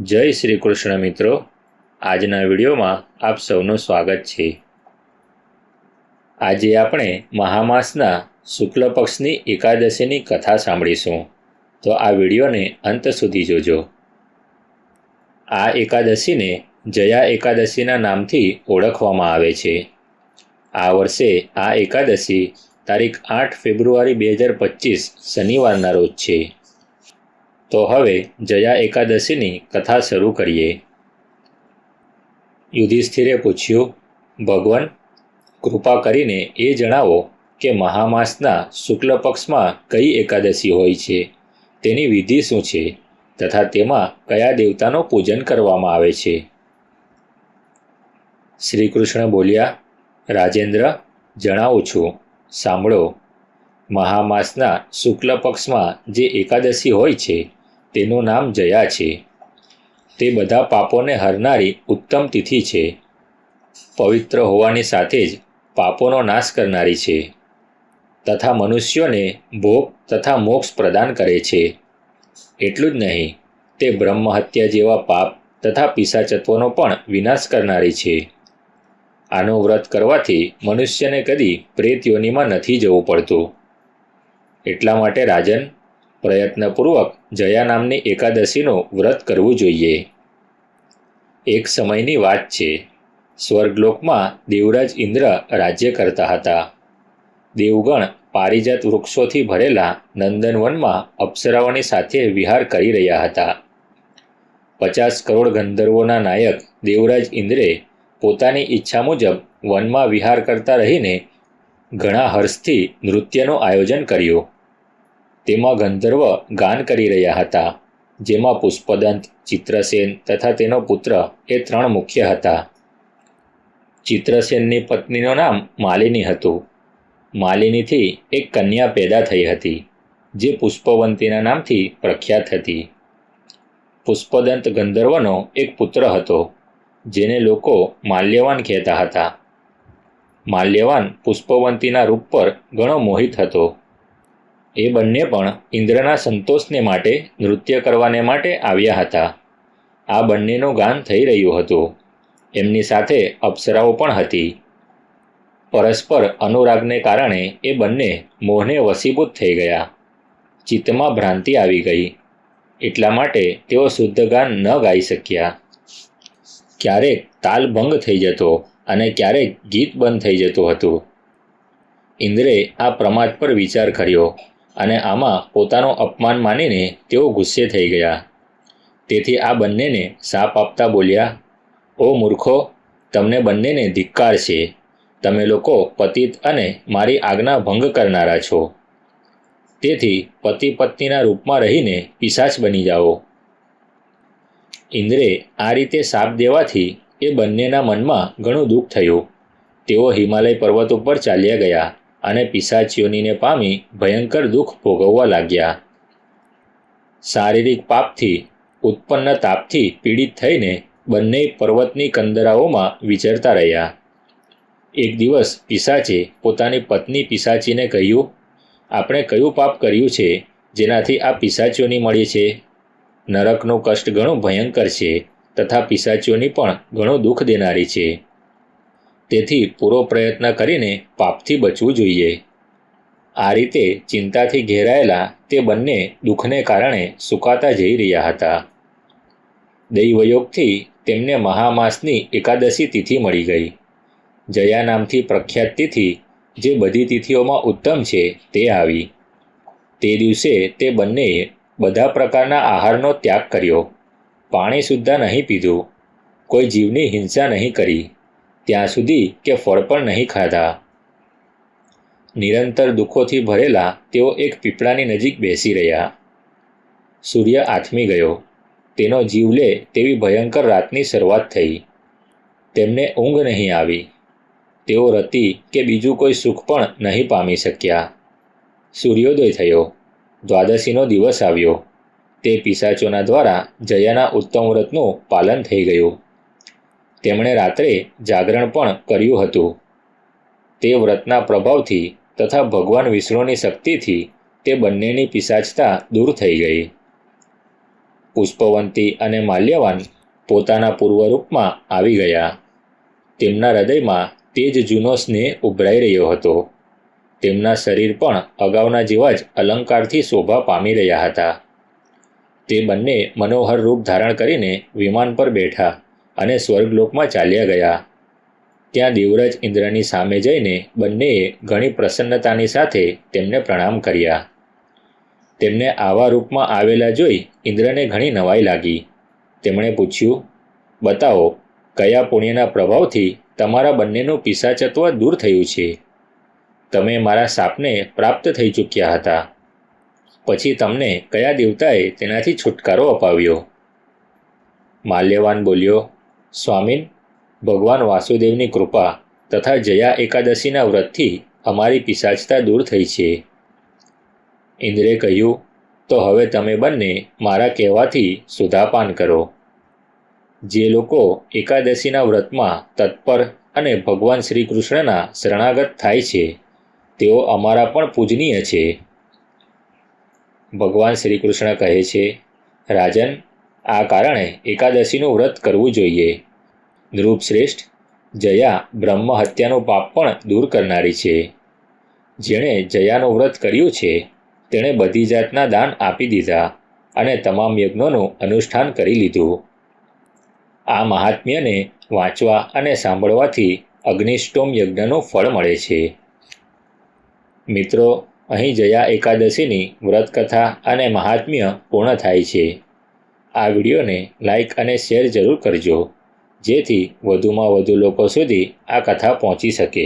જય શ્રી કૃષ્ણ મિત્રો. આજના વિડીયોમાં આપ સૌનું સ્વાગત છે. આજે આપણે મહામાસના શુક્લ પક્ષની એકાદશીની કથા સાંભળીશું. તો આ વિડીયોને અંત સુધી જોજો. આ એકાદશીને જયા એકાદશીના નામથી ઓળખવામાં આવે છે. આ વર્ષે આ એકાદશી તારીખ આઠ ફેબ્રુઆરી બે હજાર પચીસ શનિવારના રોજ છે. તો હવે જયા એકાદશીની કથા શરૂ કરીએ. યુધિષ્ઠિરે પૂછ્યું, ભગવાન, કૃપા કરીને એ જણાવો કે મહામાસના શુક્લ પક્ષમાં કઈ એકાદશી હોય છે? તેની વિધિ શું છે? તથા તેમાં કયા દેવતાનું પૂજન કરવામાં આવે છે? શ્રી કૃષ્ણ બોલ્યા, રાજેન્દ્ર, જણાવું છું. સાંભળો. મહામાસના શુક્લ પક્ષમાં જે એકાદશી હોય છે તેનું નામ જયા છે. તે બધા પાપોને હરનારી ઉત્તમ તિથિ છે. પવિત્ર હોવાની સાથે જ પાપોનો નાશ કરનારી છે. તથા મનુષ્યોને ભોગ તથા મોક્ષ પ્રદાન કરે છે. એટલું જ નહીં, તે બ્રહ્મહત્યા જેવા પાપ તથા પિશાચત્વનો પણ વિનાશ કરનારી છે. આનું વ્રત કરવાથી મનુષ્યને કદી પ્રેત યોનિમાં નથી જવું પડતું. એટલા માટે રાજન પ્રયત્નપૂર્વક જયા નામની એકાદશીનું વ્રત કરવું જોઈએ. એક સમયની વાત છે. સ્વર્ગલોકમાં દેવરાજ ઇન્દ્ર રાજ્ય કરતા હતા. દેવગણ પારિજાત વૃક્ષોથી ભરેલા નંદનવનમાં અપ્સરાઓની સાથે વિહાર કરી રહ્યા હતા. પચાસ કરોડ ગંધર્વોના નાયક દેવરાજ ઇન્દ્રે પોતાની ઈચ્છા મુજબ વનમાં વિહાર કરતા રહીને ઘણા હર્ષથી નૃત્યનું આયોજન કર્યું. તેમાં ગંધર્વ ગાન કરી રહ્યા હતા, જેમાં પુષ્પદંત, ચિત્રસેન તથા તેનો પુત્ર એ ત્રણ મુખ્ય હતા. ચિત્રસેનની પત્નીનું નામ માલિની હતું. માલિનીથી એક કન્યા પેદા થઈ હતી, જે પુષ્પવંતીના નામથી પ્રખ્યાત હતી. પુષ્પદંત ગંધર્વનો એક પુત્ર હતો, જેને લોકો માલ્યવાન કહેતા હતા. માલ્યવાન પુષ્પવંતીના રૂપ પર ઘણો મોહિત હતો. એ બંને પણ ઇન્દ્રના સંતોષને માટે, નૃત્ય કરવાને માટે આવ્યા હતા. આ બંનેનું ગાન થઈ રહ્યું હતું. એમની સાથે અપ્સરાઓ પણ હતી. પરસ્પર અનુરાગને કારણે એ બંને મોહને વસીભૂત થઈ ગયા. ચિત્તમાં ભ્રાંતિ આવી ગઈ. એટલા માટે તેઓ શુદ્ધ ગાન ન ગાઈ શક્યા. ક્યારેક તાલ ભંગ થઈ જતો અને ક્યારેક ગીત બંધ થઈ જતું હતું. ઇન્દ્રે આ પ્રમાદ પર વિચાર કર્યો. અને આમાં પોતાનો અપમાન માનીને તેઓ ગુસ્સે થઈ ગયા. તેથી આ બંનેને સાપ આપતા બોલ્યા, ઓ મૂર્ખો, તમને બંનેને ધિક્કાર છે. તમે લોકો પતિત અને મારી આજ્ઞા ભંગ કરનારા છો. તેથી પતિ પત્નીના રૂપમાં રહીને પિશાચ બની જાઓ. ઇન્દ્રે આ રીતે સાપ દેવાથી એ બંનેના મનમાં ઘણું દુઃખ થયું. તેઓ હિમાલય પર્વત ઉપર ચાલ્યા ગયા. અને પિશાચીઓનીને પામી ભયંકર દુઃખ ભોગવવા લાગ્યા. શારીરિક પાપથી, ઉત્પન્ન તાપથી પીડિત થઈને બંને પર્વતની કંદરાઓમાં વિચરતા રહ્યા. એક દિવસ પિશાચે પોતાની પત્ની પિશાચીને કહ્યું, આપણે કયું પાપ કર્યું છે જેનાથી આ પિશાચીઓની મળી છે? નરકનું કષ્ટ ઘણું ભયંકર છે તથા પિશાચીઓની પણ ઘણું દુઃખ દેનારી છે. તેથી પૂરો પ્રયત્ન કરીને પાપથી બચવું જોઈએ. આ રીતે ચિંતાથી ઘેરાયેલા તે બંને દુઃખને કારણે સુકાતા જઈ રહ્યા હતા. દૈવયોગથી તેમને મહામાસની એકાદશી તિથિ મળી ગઈ. જયા નામથી પ્રખ્યાત તિથિ, જે બધી તિથિઓમાં ઉત્તમ છે, તે આવી. તે દિવસે તે બંનેએ બધા પ્રકારના આહારનો ત્યાગ કર્યો. પાણી સુદ્ધા નહીં પીધું. કોઈ જીવની હિંસા નહીં કરી. ત્યાં સુધી કે ફળ પણ નહીં ખાધા. નિરંતર દુઃખોથી ભરેલા તેઓ એક પીપળાની નજીક બેસી રહ્યા. સૂર્ય આથમી ગયો. તેનો જીવ લે તેવી ભયંકર રાતની શરૂઆત થઈ. તેમને ઊંઘ નહીં આવી. તેઓ રતિ કે બીજું કોઈ સુખ પણ નહીં પામી શક્યા. સૂર્યોદય થયો. દ્વાદશીનો દિવસ આવ્યો. તે પિસાચોના દ્વારા જયાના ઉત્તમ વ્રતનું પાલન થઈ ગયું. તેમણે રાત્રે જાગરણ પણ કર્યું હતું. તે વ્રતના પ્રભાવથી તથા ભગવાન વિષ્ણુની શક્તિથી તે બંનેની પિશાચતા દૂર થઈ ગઈ. પુષ્પવંતી અને માલ્યવાન પોતાના પૂર્વરૂપમાં આવી ગયા. તેમના હૃદયમાં તે જ જૂનો સ્નેહ ઉભરાઈ રહ્યો હતો. તેમના શરીર પણ અગાઉના જેવા જ અલંકારથી શોભા પામી રહ્યા હતા. તે બંને મનોહર રૂપ ધારણ કરીને વિમાન પર બેઠા. અને સ્વર્ગલોકમાં ચાલ્યા ગયા. ત્યાં દેવરાજ ઇન્દ્રની સામે જઈને બંનેએ ઘણી પ્રસન્નતાની સાથે તેમને પ્રણામ કર્યા. તેમને આવા રૂપમાં આવેલા જોઈ ઇન્દ્રને ઘણી નવાઈ લાગી. તેમણે પૂછ્યું, બતાવો, કયા પુણ્યના પ્રભાવથી તમારા બંનેનું પિસાચત્વ દૂર થયું છે? તમે મારા સાપને પ્રાપ્ત થઈ ચૂક્યા હતા. પછી તમને કયા દેવતાએ તેનાથી છુટકારો અપાવ્યો? માલ્યવાન બોલ્યો સ્વામીન, ભગવાન વાસુદેવની કૃપા તથા જયા એકાદશીના વ્રતથી અમારી પિશાચતા દૂર થઈ છે. ઇન્દ્રે કહ્યું, તો હવે તમે બંને મારા કહેવાથી સુધાપાન કરો. જે લોકો એકાદશીના વ્રતમાં તત્પર અને ભગવાન શ્રી કૃષ્ણના શરણાગત થાય છે, તેઓ અમારા પણ પૂજનીય છે. ભગવાન શ્રી કૃષ્ણ કહે છે, રાજન આ કારણે એકાદશીનું વ્રત કરવું જોઈએ. નૃપશ્રેષ્ઠ જયા બ્રહ્મ હત્યાનું પાપ પણ દૂર કરનારી છે. જેણે જયાનું વ્રત કર્યું છે, તેણે બધી જાતના દાન આપી દીધા અને તમામ યજ્ઞોનું અનુષ્ઠાન કરી લીધું. આ મહાત્મ્યને વાંચવા અને સાંભળવાથી અગ્નિષ્ટોમ યજ્ઞનું ફળ મળે છે. મિત્રો, અહીં જયા એકાદશીની વ્રતકથા અને મહાત્મ્ય પૂર્ણ થાય છે. આ વિડીયોને લાઇક અને શેર જરૂર કરજો, જેથી વધુમાં વધુ લોકો સુધી આ કથા પહોંચી શકે.